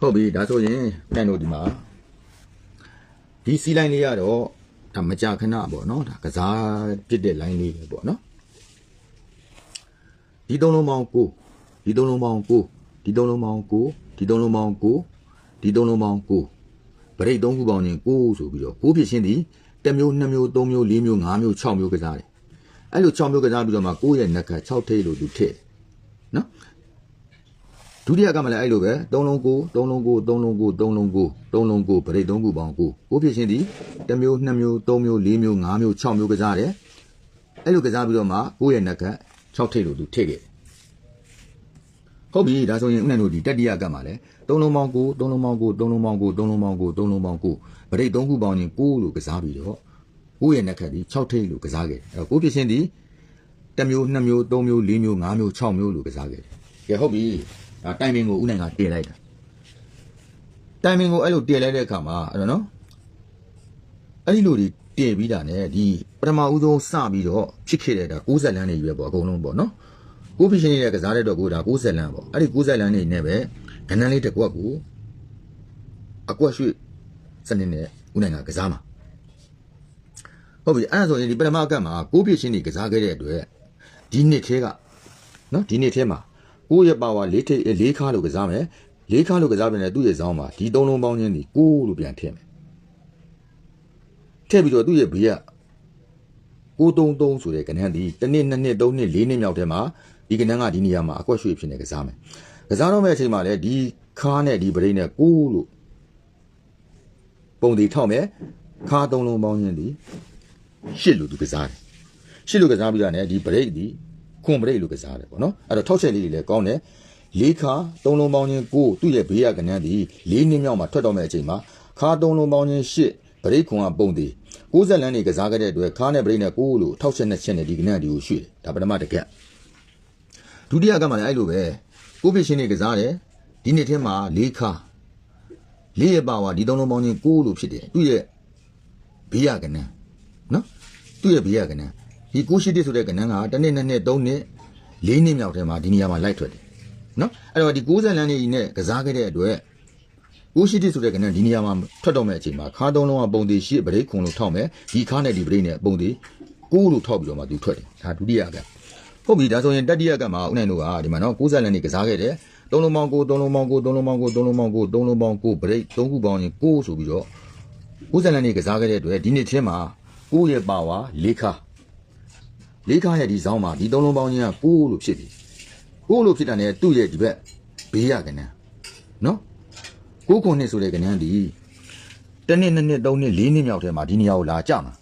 ဟုတ်ပြီဒါဆိုရင်ပြန်လို့ဒီမှာဒီစီလိုင်းလေးကတော့ဒါမကြာခဏပေါ့နော်ဒါကစားပြစ်တဲ့ line လေးပဲပေါ့နော်ဒီသုံးလုံးပေါင်းကိုဒီသုံးလုံးပေါင်းကိုဒီသုံးလုံးပေါင်းကိုဒီသုံးလုံးပေါင်းကိုဒီသုံးလုံးပေါင်းကိုဗရိတ်သုံးခုပေါင်းရင်ကိုဆိုပြီးတော့ကိုဖြစ်ရှင်းသည်တစ်မျိုးနှစ်မျိုးသုံးမျိုးလေးမျိုးငါးမျိုး၆မျိုးကစားတယ်အဲ့လို6မျိုးကစားပြီးတော့မှကိုရဲ့နက်ခတ်6ထိပ်လို့သူထည့်တယ်နော် ဒုတိယကမှလည်းအဲ့လိုပဲ3လုံးကို3လုံးကို3လုံးကို3လုံးကို3လုံးကိုဗရိတ်3ခုပေါင်းကိုကိုဖြစ်ချင်းသည်1မျိုး2မျိုး3မျိုး4မျိုး5မျိုး6မျိုးကစားတယ်အဲ့လိုကစားပြီးတော့မှကိုယ့်ရဲ့နက်က6ထိပ်လို့သူထိပ်ခဲ့ဟုတ်ပြီဒါဆိုရင်ဥက္ကဋ္ဌတို့ဒီတတိယကမှလည်း3လုံးပေါင်းကို3လုံးပေါင်းကို3လုံးပေါင်းကို3လုံးပေါင်းကို3လုံးပေါင်းကိုဗရိတ်3ခုပေါင်းရင်ကိုလို့ကစားပြီးတော့ကိုယ့်ရဲ့နက်ကဒီ6ထိပ်လို့ကစားခဲ့တယ်အဲ့တော့ကိုဖြစ်ချင်းသည်1မျိုး2မျိုး3မျိုး4မျိုး5မျိုး6မျိုးလို့ကစားခဲ့တယ်ကဲဟုတ်ပြီ ဒါတိုင်ပင်ကိုဥနိုင်ကတည်လိုက်တာတိုင်ပင်ကိုအဲ့လိုတည်လိုက်တဲ့အခါမှာအဲ့တော့နော်အဲ့ဒီလိုဒီတည်ပြီးတာ ਨੇ ဒီပထမဦးဆုံးစပြီးတော့ဖြစ်ခဲ့တဲ့ဒါ60လမ်းနေရွယ်ပေါ့အကုန်လုံးပေါ့နော်ကိုဖိရှင်နေတဲ့ကစားတဲ့တော့ကိုဒါ60လမ်းပေါ့အဲ့ဒီ60လမ်းနေနဲ့ပဲခဏလေးတစ်ကွက်ကိုအကွက်ရွှေ့စနစ်နဲ့ဥနိုင်ကကစားမှာဟုတ်ပြီအဲ့ဒါဆိုရင်ဒီပထမကတ်မှာကိုဖိရှင်နေကစားခဲ့တဲ့အတွက်ဒီနှစ်ထဲကနော်ဒီနှစ်ထဲမှာ ကိုယ့်ရဲ့ပါဝါ၄ထိပ်၄ခါလို့ကစားမယ်၄ခါလို့ကစားပြန်တယ်သူ့ရဲ့ဇောင်းမှာဒီသုံးလုံးပေါင်းချင်းဒီကိုလို့ပြန်ထည့်မယ်ထည့်ပြီးတော့သူ့ရဲ့ဘေးက933ဆိုတဲ့ကဏ္ဍဒီတစ်နှစ်နှစ်နှစ်သုံးနှစ်လေးနှစ်မြောက်ထဲမှာဒီကဏ္ဍကဒီနေရာမှာအကွက်ရွှေ့ဖြစ်နေကစားမယ်ကစားတော့မယ့်အချိန်မှာလည်းဒီခါနဲ့ဒီပရိနဲ့ကိုလို့ပုံဒီထောက်မယ်ခါသုံးလုံးပေါင်းချင်းဒီရှစ်လို့သူကစားတယ်ရှစ်လို့ကစားပြီးတာ ਨੇ ဒီပရိဒီ ခွန်ပရိတ်လို့ကစားတယ်ပေါ့နော်အဲ့တော့ထောက်ချက်လေးတွေလည်းကောင်းတယ်လေးခါသုံးလုံးပေါင်းချင်းကိုသူ့ရဲ့ဘေးရကနန်းဒီလေးနှစ်မြောက်မှာထွက်တော့မယ့်အချိန်မှာခါသုံးလုံးပေါင်းချင်းရှစ်ပရိတ်ခွန်ကပုံသေး60လမ်းနေကစားခဲ့တဲ့အတွက်ခါနဲ့ပရိတ်နဲ့ကိုလို့ထောက်ချက်နဲ့ချက်နဲ့ဒီကနန်းဒီကိုရွှေ့တယ်ဒါပထမတစ်ကက်ဒုတိယကမှလည်းအဲ့လိုပဲကိုဖြစ်ရှင်းနေကစားတယ်ဒီနှစ်ထဲမှာလေးခါလေးရပါဝါဒီသုံးလုံးပေါင်းချင်းကိုလို့ဖြစ်တယ်သူ့ရဲ့ဘေးရကနန်းနော်သူ့ရဲ့ဘေးရကနန်း ဒီကိုရှိတစ်ဆိုတဲ့ကဏ္ဍကတစ်နှစ်နှစ်နှစ်သုံးနှစ်လေးနှစ်မြောက်ထဲမှာဒီနေရာမှာလိုက်ထွက်တယ်နော်အဲ့တော့ဒီ60လမ်းနေနဲ့ကစားခဲ့တဲ့အတွက်ကိုရှိတစ်ဆိုတဲ့ကဏ္ဍဒီနေရာမှာထွက်တော့မယ့်အချိန်မှာခါသုံးလုံးကပုံသေးရှိဗရိတ်ခွန်လို့ထောက်မယ်ဒီခါနဲ့ဒီဗရိတ်နဲ့ပုံသေးကိုလို့ထောက်ပြီးတော့မှသူထွက်တယ်ဒါဒုတိယကဟုတ်ပြီဒါဆိုရင်တတိယကမှာဦးနိုင်တို့ကဒီမှာနော်60လမ်းနေကစားခဲ့တယ်သုံးလုံးပေါင်းကိုသုံးလုံးပေါင်းကိုသုံးလုံးပေါင်းကိုသုံးလုံးပေါင်းကိုသုံးလုံးပေါင်းကိုဗရိတ်သုံးခုပေါင်းရင်ကိုဆိုပြီးတော့60လမ်းနေကစားခဲ့တဲ့အတွက်ဒီနေ့ချင်းမှာကိုရဲ့ပါဝါ၄ခါ လေးခါရဲ့ဒီဇောင်းမှာဒီသုံးလုံးပေါင်းချင်းကကိုလို့ဖြစ်ပြီကိုလို့ဖြစ်တာ ਨੇ သူ့ရဲ့ဒီဘက်ဘေးရကနန်းနော်ကိုခုနှစ်ဆိုတဲ့ကနန်းဒီတစ်နှစ်နှစ်နှစ်သုံးနှစ်လေးနှစ်မြောက်ထဲမှာဒီနေရာကိုလာကြမှာ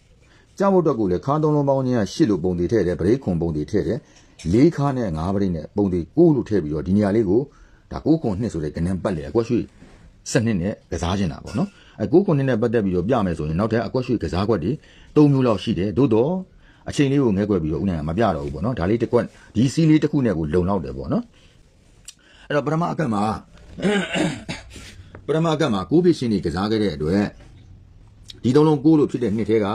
ကြဖို့အတွက်ကိုလေခါသုံးလုံးပေါင်းချင်းကရှစ်လို့ပုံသေးထည့်တယ်ဗရိတ်ခွန်ပုံသေးထည့်တယ်လေးခါနဲ့ငါးဗရိတ်နဲ့ပုံသေးကိုလို့ထည့်ပြီးတော့ဒီနေရာလေးကိုဒါကိုခုနှစ်ဆိုတဲ့ကနန်းပတ်လေအကွက်ရွှေ့စနစ်နဲ့ကစားခြင်းတာပေါ့နော်အဲကိုခုနှစ်နဲ့ပတ်သက်ပြီးတော့ပြမယ်ဆိုရင်နောက်ထပ်အကွက်ရွှေ့ကစားကွက်တွေ၃မျိုးလောက်ရှိတယ်သို့တော့ အချိန်လေးကိုငဲကွက်ပြီးတော့ဦးနိုင်ကမပြတော့ဘူးပေါ့နော်ဒါလေးတစ်ကွက်ဒီစီးလေးတစ်ခုနဲ့ကိုလုံလောက်တယ်ပေါ့နော်အဲ့တော့ပထမအကတ်မှာပထမအကတ်မှာကိုးဖြစ်ရှင်နေကစားခဲ့တဲ့အတွက်ဒီသုံးလုံးကိုးလို့ဖြစ်တဲ့နှစ်ထဲက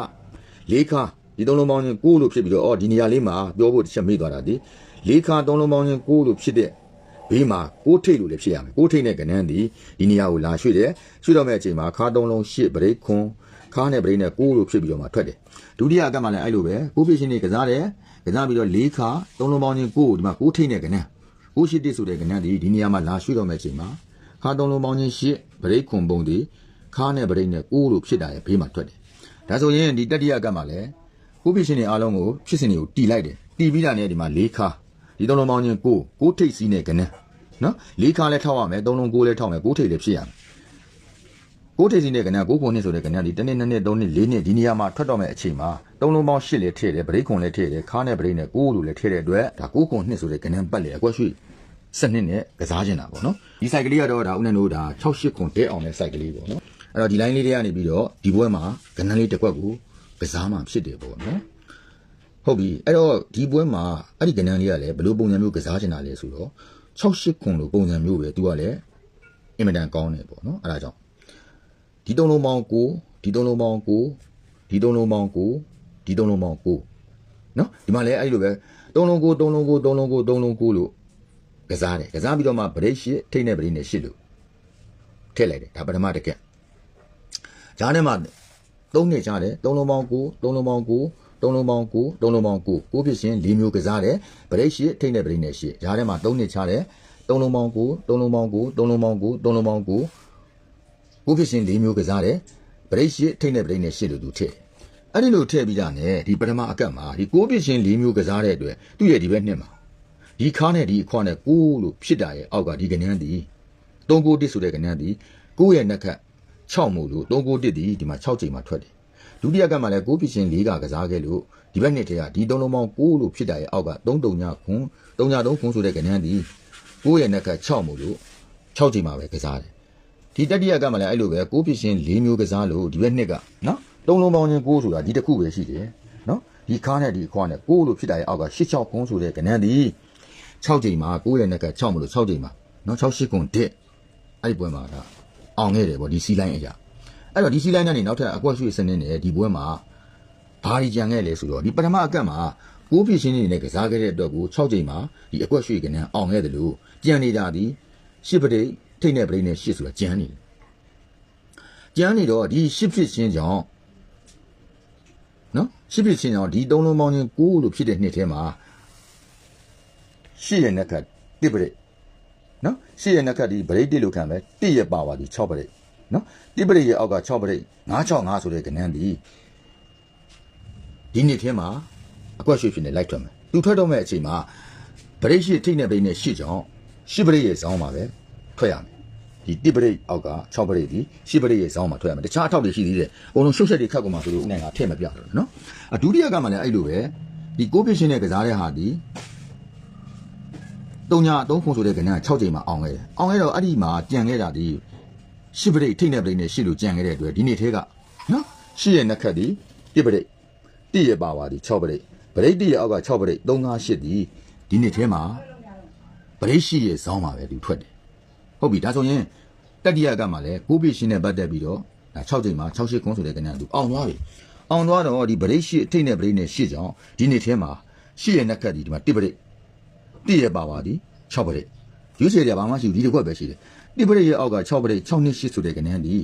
လေးခါဒီသုံးလုံးပေါင်းချင်းကိုးလို့ဖြစ်ပြီးတော့အော်ဒီနေရာလေးမှာပြောဖို့တစ်ချက်မေ့သွားတာဒီလေးခါသုံးလုံးပေါင်းချင်းကိုးလို့ဖြစ်တဲ့ဘေးမှာကိုးထိတ်လို့လည်းဖြစ်ရမယ်ကိုးထိတ်နဲ့ကနန်းဒီဒီနေရာကိုလာရွှေ့တယ်ရွှေ့တော့မဲ့အချိန်မှာခါသုံးလုံးရှစ်ဗရိတ်ခွန် ခါနဲ့ဗရိတ်နဲ့ကိုးလို့ဖြစ်ပြီးတော့မှထွက်တယ်ဒုတိယအကတ်မှလည်းအဲ့လိုပဲကိုဖြစ်ရှင်နေကစားတယ်ကစားပြီးတော့၄ခါသုံးလုံးပေါင်းချင်းကိုဒီမှာကိုထိတ်နေကနန်းကိုရှိတစ်ဆိုတဲ့ကနန်းဒီဒီနေရာမှာလာရွှေ့တော့မယ့်အချိန်မှာခါသုံးလုံးပေါင်းချင်းရှစ်ဗရိတ်ခွန်ပုံဒီခါနဲ့ဗရိတ်နဲ့ကိုလို့ဖြစ်တာရဲ့ဘေးမှာထွက်တယ်ဒါဆိုရင်ဒီတတိယအကတ်မှလည်းကိုဖြစ်ရှင်နေအားလုံးကိုဖြစ်စဉ်တွေကိုတီလိုက်တယ်တီပြီးတာနဲ့ဒီမှာ၄ခါဒီသုံးလုံးပေါင်းချင်းကိုကိုထိတ်စီးနေကနန်းနော်၄ခါလည်းထောက်ရမယ်သုံးလုံးကိုလည်းထောက်မယ်ကိုထိတ်လည်းဖြစ်ရမယ် ကိုထိပ်စီနဲ့ကနန်းကိုကိုနှစ်ဆိုတဲ့ကနန်းဒီတစ်နှစ်နှစ်နှစ်သုံးနှစ်လေးနှစ်ဒီနေရာမှာထွက်တော့မဲ့အချိန်မှာသုံးလုံးပေါင်းရှစ်လည်းထည့်တယ်ဗရိတ်ခွန်လည်းထည့်တယ်ခါနဲ့ဗရိတ်နဲ့ကိုလိုလည်းထည့်တဲ့အတွက်ဒါကိုခွန်နှစ်ဆိုတဲ့ကနန်းပတ်လေအကွက်ရွှေ့စနစ်နဲ့ကစားကျင်တာပေါ့နော်ဒီ site ကလေးကတော့ဒါဦးနဲ့တို့ဒါ68ခွန်တဲအောင်တဲ့ site ကလေးပေါ့နော်အဲ့တော့ဒီ line လေးတွေကနေပြီးတော့ဒီဘွဲမှာကနန်းလေးတစ်ကွက်ကိုကစားမှဖြစ်တယ်ပေါ့နော်ဟုတ်ပြီအဲ့တော့ဒီပွဲမှာအဲ့ဒီကနန်းလေးကလည်းဘယ်လိုပုံစံမျိုးကစားကျင်တာလဲဆိုတော့68ခွန်လိုပုံစံမျိုးပဲသူကလည်းအင်မတန်ကောင်းတယ်ပေါ့နော်အဲ့ဒါကြောင့် ဒီသုံးလုံးပေါင်း9ဒီသုံးလုံးပေါင်း9ဒီသုံးလုံးပေါင်း9ဒီသုံးလုံးပေါင်း9နော်ဒီမှာလည်းအဲ့ဒီလိုပဲသုံးလုံး9သုံးလုံး9သုံးလုံး9သုံးလုံး9လို့ကစားတယ်ကစားပြီးတော့မှဗရိတ်ရှစ်ထိတ်နဲ့ဗရိတ်နဲ့ရှစ်လို့ထည့်လိုက်တယ်ဒါပထမတကက်ဂျားထဲမှာသုံးနေကြတယ်သုံးလုံးပေါင်း9သုံးလုံးပေါင်း9သုံးလုံးပေါင်း9သုံးလုံးပေါင်း9ကိုဖြစ်ရှင်၄မျိုးကစားတယ်ဗရိတ်ရှစ်ထိတ်နဲ့ဗရိတ်နဲ့ရှစ်ဂျားထဲမှာသုံးနေချတယ်သုံးလုံးပေါင်း9သုံးလုံးပေါင်း9သုံးလုံးပေါင်း9သုံးလုံးပေါင်း9 ဥဖြစ်ရှင်၄မျိုးကစားတယ်ပရိတ်ရှိထိတ်နဲ့ပရိတ်နဲ့ရှိလို့သူထည့်အဲ့ဒီလိုထည့်ပြီးတာနဲ့ဒီပထမအကတ်မှာဒီကိုဖြစ်ရှင်၄မျိုးကစားတဲ့အတွက်သူ့ရဲ့ဒီဘက်နှစ်မှာဒီခါနဲ့ဒီအခွနဲ့ကိုလို့ဖြစ်တာရဲ့အောက်ကဒီကနန်းဒီ၃ကိုတစ်ဆိုတဲ့ကနန်းဒီကိုရဲ့နှက်ခတ်6မို့လို့၃ကိုတစ်ဒီဒီမှာ6ချိန်မှာထွက်တယ်ဒုတိယကတ်မှာလည်းကိုဖြစ်ရှင်၄ကကစားခဲ့လို့ဒီဘက်နှစ်ထဲကဒီ၃လုံးပေါင်းကိုလို့ဖြစ်တာရဲ့အောက်က3 3ညခွန်း3ည3ခွန်းဆိုတဲ့ကနန်းဒီကိုရဲ့နှက်ခတ်6မို့လို့6ချိန်မှာပဲကစားတယ် ဒီတတိယကမှလည်းအဲ့လိုပဲကိုဖြစ်ရှင်၄မျိုးကစားလို့ဒီဘက်နှစ်ကနော်သုံးလုံးပေါင်းချင်း6ဆိုတာဒီတစ်ခုပဲရှိတယ်နော်ဒီခါနဲ့ဒီအခွာနဲ့6လို့ဖြစ်တာရဲ့အောက်က8 6ခွန်းဆိုတဲ့ကနန်းဒီ6ချိန်မှာ9ရဲ့နဲ့က6မလို့6ချိန်မှာနော်6 8ခွန်တစ်အဲ့ဒီပွဲမှာကအောင်ခဲ့တယ်ဗောဒီစီလိုင်းအရာအဲ့တော့ဒီစီလိုင်းကနေနောက်ထပ်အကွက်ရွှေစနစ်နဲ့ဒီပွဲမှာဘာကြီးကြံခဲ့လဲဆိုတော့ဒီပထမအကတ်မှာကိုးပြည့်ရှင်းနေနဲ့ကစားခဲ့တဲ့အတွက်ကို6ချိန်မှာဒီအကွက်ရွှေကနန်းအောင်ခဲ့တယ်လို့ကြံနေတာဒီရှစ်ပရိတ် ထိတ်နဲ့ပရိတ်နဲ့ရှစ်ဆိုတာကြံနေတယ်ကြံနေတော့ဒီရှစ်ဖြစ်ရှင်းကြောင့်နော်ရှစ်ဖြစ်ရှင်းကြောင့်ဒီသုံးလုံးပေါင်းချင်း9လို့ဖြစ်တဲ့နှစ်ထဲမှာရှိရဲ့နှက်ကတိပရိတ်နော်ရှိရဲ့နှက်ကဒီပရိတ်တိလို့ခံပဲတိရပါပါဒီ6ပရိတ်နော်တိပရိတ်ရဲ့အောက်က6ပရိတ်965ဆိုတဲ့ကဏ္ဍဒီဒီနှစ်ထဲမှာအကွက်ရွှေဖြစ်နေလိုက်ထွက်မယ်သူထွက်တော့မဲ့အချိန်မှာပရိတ်ရှိထိတ်နေပရိတ်နဲ့ရှိကြောင်ရှိပရိတ်ရဲ့ဇောင်းမှာပဲထွက်ရမယ် ဒီတိပရိတ်အောက်က6ပရိတ်ဒီရှိပရိတ်ရဲ့ဇောင်းမှာထွက်ရမယ်တခြားအထောက်တွေရှိသေးတယ်အကုန်လုံးရှုပ်ဆက်တွေခတ်ကုန်မှာဆိုလို့ဦးနိုင်ကထည့်မပြတော့နော်အဒုတိယကမှလည်းအဲ့လိုပဲဒီကိုပြင်းရှင်းတဲ့ကစားတဲ့ဟာဒီတုံညာအသုံးခုဆိုတဲ့ကဏ္ဍ6ချိန်မှာအောင်ခဲ့တယ်။အောင်ခဲ့တော့အဲ့ဒီမှာကြံခဲ့တာဒီရှစ်ပရိတ်ထိတ်နေပရိတ်နဲ့ရှစ်လို့ကြံခဲ့တဲ့အတွက်ဒီနေ့သေးကနော်ရှစ်ရဲ့နှက်ခတ်ဒီတစ်ပရိတ်တိရဲ့ပါပါဒီ6ပရိတ်ပရိတ်တိရဲ့အောက်က6ပရိတ်3 5 8ဒီဒီနေ့သေးမှာပရိတ်ရှိရဲ့ဇောင်းမှာပဲသူထွက်တယ်။ ဟုတ်ပြီဒါဆိုရင်တတိယကမှလည်းကိုးပြရှင်းနဲ့ပတ်သက်ပြီးတော့ဒါ6ချိန်မှာ6ရှစ်ခွန်းဆိုတဲ့ကဏ္ဍသူအောင်သွားပြီ။အောင်သွားတော့ဒီပရိတ်ရှိထိတ်နေပရိတ်နဲ့ရှစ်ကြောင်ဒီနေ့သေးမှာရှစ်ရဲ့နှက်ခတ်ဒီဒီမှာတစ်ပရိတ်တိရပါပါဒီ6ပရိတ်ရွေးချယ်ကြဘာမှရှိဘူးဒီတစ်ခွက်ပဲရှိတယ်တိပရိတ်ရဲ့အောက်က6ပရိတ်6နှစ်8ဆိုတဲ့ကဏ္ဍဒီ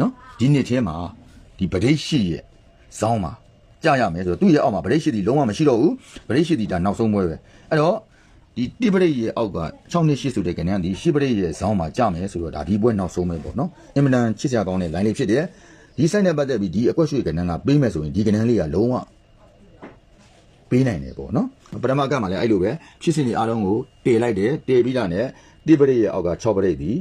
နော်ဒီနှစ်ထဲမှာဒီပရိတ်ရှိရဲ့ဇောင်းမှာကြာရမယ်ဆိုတော့သူ့ရဲ့အောက်မှာပရိတ်ရှိသည်လုံးဝမရှိတော့ဘူးပရိတ်ရှိသည်ဒါနောက်ဆုံးပွဲပဲအဲ့တော့ ဒီတိပရိတ်ရဲ့အောက်က6နှစ်8ဆိုတဲ့ကဏ္ဍဒီရှိပရိတ်ရဲ့ဇောင်းမှာကြာမယ်ဆိုတော့ဒါဒီပွဲနောက်ဆုံးပဲပေါ့နော်အင်မတန်ချစ်စရာကောင်းတဲ့ line လေးဖြစ်တယ်ဒီ site နဲ့ပတ်သက်ပြီးဒီအကွက်ရွှေကဏ္ဍကပေးမယ်ဆိုရင်ဒီကဏ္ဍလေးကလုံးဝပေးနိုင်တယ်ပေါ့နော်ပထမကမှလည်းအဲ့လိုပဲဖြစ်စဉ်တွေအားလုံးကိုတည်လိုက်တယ်တည်ပြီးတာနဲ့တိပရိတ်ရဲ့အောက်က6ပရိတ်ဒီ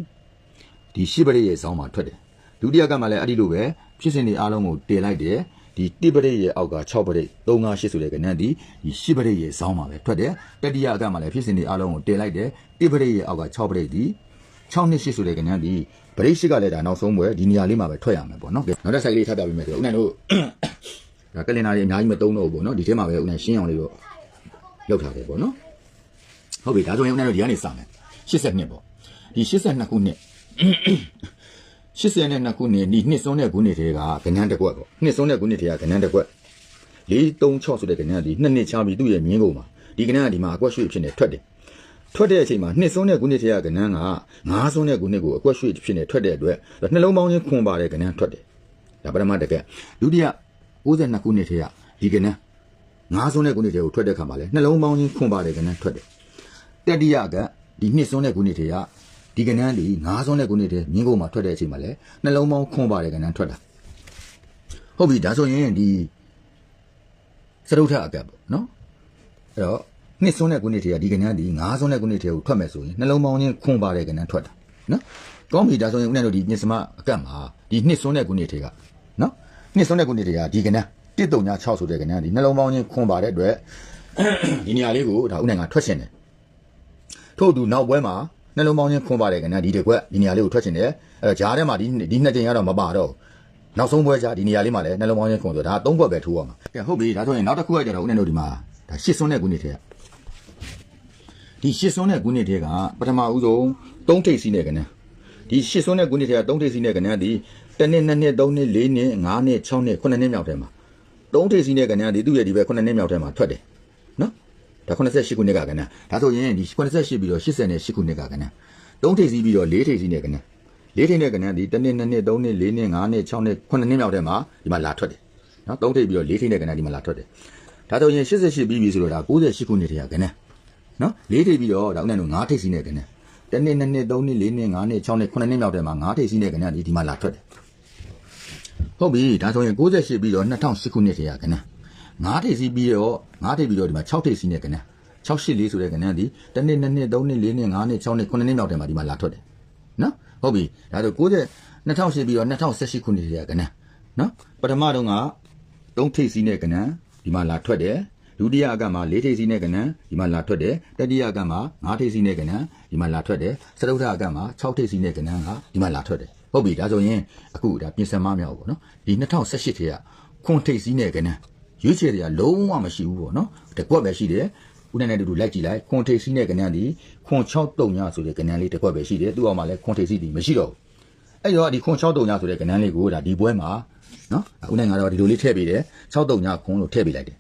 ဒီ10ပရိတ်ရဲ့ဇောင်းမှာထွက်တယ်ဒုတိယကမှလည်းအဲ့ဒီလိုပဲဖြစ်စဉ်တွေအားလုံးကိုတည်လိုက်တယ် ဒီတိပရိတ်ရဲ့အောက်က6ပရိတ်358ဆိုတဲ့ကဏ္ဍဒီဒီ10ပရိတ်ရဲ့ဇောင်းမှာပဲထွက်တယ်တတိယကမှလည်းဖြစ်စဉ်တွေအားလုံးကိုတည်လိုက်တယ်တိပရိတ်ရဲ့အောက်က6ပရိတ်ဒီ628ဆိုတဲ့ကဏ္ဍဒီပရိတ်ရှိကလည်းဒါနောက်ဆုံးပွဲဒီနေရာလေးမှာပဲထွက်ရမယ်ပေါ့နော်နောက်တစ်ဆိုင်လေးထပ်ပြပေးမယ်ဆိုတော့ဦးနိုင်တို့ဒါကလင်နာတွေအများကြီးမသုံးတော့ဘူးပေါ့နော်ဒီထဲမှာပဲဦးနဲ့ရှင်းအောင်လေးတော့လောက်ထားတယ်ပေါ့နော်ဟုတ်ပြီဒါဆိုရင်ဦးနဲ့တို့ဒီကနေစမယ်82ပေါ့ဒီ82ခုနှစ် 82ခုနှစ်ဒီနှစ်စွန်းတဲ့ခုနှစ်တွေကကဏ္ဍတစ်ကွက်ပေါ့နှစ်စွန်းတဲ့ခုနှစ်တွေကကဏ္ဍတစ်ကွက်436ဆိုတဲ့ကဏ္ဍဒီနှစ်နှစ်ချပြီးသူ့ရဲ့မြင်းကုန်မှာဒီကဏ္ဍကဒီမှာအကွက်ရွှေဖြစ်နေထွက်တယ်ထွက်တဲ့အချိန်မှာနှစ်စွန်းတဲ့ခုနှစ်တွေကကဏ္ဍက9စွန်းတဲ့ခုနှစ်ကိုအကွက်ရွှေဖြစ်နေထွက်တဲ့အတွက်နှလုံးပေါင်းချင်းခွန်ပါတဲ့ကဏ္ဍထွက်တယ်ဒါပထမတစ်ကက်ဒုတိယ62ခုနှစ်ထဲကဒီကနန်း9စွန်းတဲ့ခုနှစ်ထဲကိုထွက်တဲ့ခါမှာလဲနှလုံးပေါင်းချင်းခွန်ပါတဲ့ကနန်းထွက်တယ်တတိယကဒီနှစ်စွန်းတဲ့ခုနှစ်ထဲက ဒီကနန်းဒီ9စွန်းတဲ့ခုနှစ်ထဲမြင်းကုန်မှာထွက်တဲ့အချိန်မှာလဲနှလုံးပေါင်းခွန်ပါတဲ့ကနန်းထွက်တာဟုတ်ပြီဒါဆိုရင်ဒီစရုပ်ထအကပ်ပေါ့နော်အဲ့တော့နှစ်စွန်းတဲ့ခုနှစ်ထဲကဒီကနန်းဒီ9စွန်းတဲ့ခုနှစ်ထဲကိုထွက်မယ်ဆိုရင်နှလုံးပေါင်းချင်းခွန်ပါတဲ့ကနန်းထွက်တာနော်ကောင်းပြီဒါဆိုရင်ဦးနဲ့တို့ဒီညစမအကပ်မှာဒီနှစ်စွန်းတဲ့ခုနှစ်ထဲကနော်နှစ်စွန်းတဲ့ခုနှစ်တွေကဒီကနန်း136ဆိုတဲ့ကနန်းဒီနှလုံးပေါင်းချင်းခွန်ပါတဲ့အတွက်ဒီနေရာလေးကိုဒါဥနိုင်ကထွက်ရှင်တယ်ထို့သူနောက်ပွဲမှာ နှလုံးပေါင်းချင်းခွန်ပါတဲ့ကနန်းဒီတစ်ခွက်ဒီနေရာလေးကိုထွက်ရှင်တယ်အဲတော့ဂျားထဲမှာဒီဒီနှစ်ကြိမ်ကတော့မပါတော့နောက်ဆုံးပွဲဂျားဒီနေရာလေးမှာလည်းနှလုံးပေါင်းချင်းခွန်ဆိုဒါသုံးခွက်ပဲထိုးရမှာကဲဟုတ်ပြီဒါဆိုရင်နောက်တစ်ခုကကြတော့ဥနိုင်တို့ဒီမှာဒါရှစ်စွန်းတဲ့ခုနှစ်ထဲကဒီရှစ်စွန်းတဲ့ခုနှစ်ထဲကပထမဦးဆုံးသုံးထိပ်စီးတဲ့ကနန်းဒီရှစ်စွန်းတဲ့ခုနှစ်ထဲကသုံးထိပ်စီးတဲ့ကနန်းဒီတစ်နှစ်နှစ်နှစ်သုံးနှစ်လေးနှစ်ငါးနှစ်6နှစ်9နှစ်မြောက်ထဲမှာသုံးထိပ်စီးတဲ့ကနန်းဒီသူ့ရဲ့ဒီဘက်9နှစ်မြောက်ထဲမှာထွက်တယ်နော် ဒါ88ခုနှစ်ကကနန်းဒါဆိုရင်ဒီ88ပြီးတော့88နဲ့8ခုနှစ်ကကနန်းသုံးထိပ်စီးပြီးတော့၄ထိပ်စီးနဲ့ကနန်းလေးထိပ်တဲ့ကဏ္ဍဒီတစ်နှစ်နှစ်နှစ်သုံးနှစ်လေးနှစ်ငါးနှစ်6နှစ်9နှစ်မြောက်တဲ့မှာဒီမှာလာထွက်တယ်နော်သုံးထိပ်ပြီးတော့လေးထိပ်တဲ့ကဏ္ဍဒီမှာလာထွက်တယ်ဒါဆိုရင်88ပြီးပြီဆိုတော့ဒါ98ခုနှစ်တည်းကကဏ္ဍနော်လေးထိပ်ပြီးတော့ဒါဥနဲ့တော့9ထိပ်စီးတဲ့ကဏ္ဍတစ်နှစ်နှစ်နှစ်သုံးနှစ်လေးနှစ်ငါးနှစ်6နှစ်9နှစ်မြောက်တဲ့မှာ9ထိပ်စီးတဲ့ကဏ္ဍဒီဒီမှာလာထွက်တယ်ဟုတ်ပြီဒါဆိုရင်68ပြီးတော့2008ခုနှစ်တည်းကကဏ္ဍ 9ထိပ်စီးပြီးတော့9ထိပ်ပြီးတော့ဒီမှာ6ထိပ်စီးတဲ့ကဏ္ဍ684ဆိုတဲ့ကဏ္ဍဒီတစ်နှစ်နှစ်နှစ်သုံးနှစ်လေးနှစ်ငါးနှစ်6နှစ်9နှစ်မြောက်တဲ့မှာဒီမှာလာထွက်တယ်နော်ဟုတ်ပြီဒါဆို90 2008ပြီးတော့2018ခုနှစ်တည်းကကဏ္ဍနော်ပထမတုန်းက3ထိပ်စီးနဲ့ကဏ္ဍဒီမှာလာထွက်တယ်ဒုတိယအကမှာ4ထိပ်စီးနဲ့ကဏ္ဍဒီမှာလာထွက်တယ်တတိယအကမှာ5ထိပ်စီးနဲ့ကဏ္ဍဒီမှာလာထွက်တယ်စတုထအကမှာ6ထိပ်စီးနဲ့ကဏ္ဍကဒီမှာလာထွက်တယ်ဟုတ်ပြီဒါဆိုရင်အခုဒါပြင်ဆင်မမြောက်ပေါ့နော်ဒီ2018ထဲကခွန်ထိပ်စီးနဲ့ကဏ္ဍ ရွေးချယ်တွေကလုံးဝမရှိဘူးပေါ့နော်တကွက်ပဲရှိတယ်ဦးနဲ့နဲ့တူတူလိုက်ကြည့်လိုက်ခွန်ထိပ်စီးနဲ့ကဏ္ဍဒီခွန်6တုံညဆိုတဲ့ကဏ္ဍလေးတစ်ကွက်ပဲရှိတယ်သူ့အောက်မှာလည်းခွန်ထိပ်စီးဒီမရှိတော့ဘူးအဲ့တော့ဒီခွန်6တုံညဆိုတဲ့ကဏ္ဍလေးကိုဒါဒီပွဲမှာနော်ဦးနိုင်ကတော့ဒီလိုလေးထည့်ပေးတယ်6တုံညခွန်လို့ထည့်ပေးလိုက်တယ်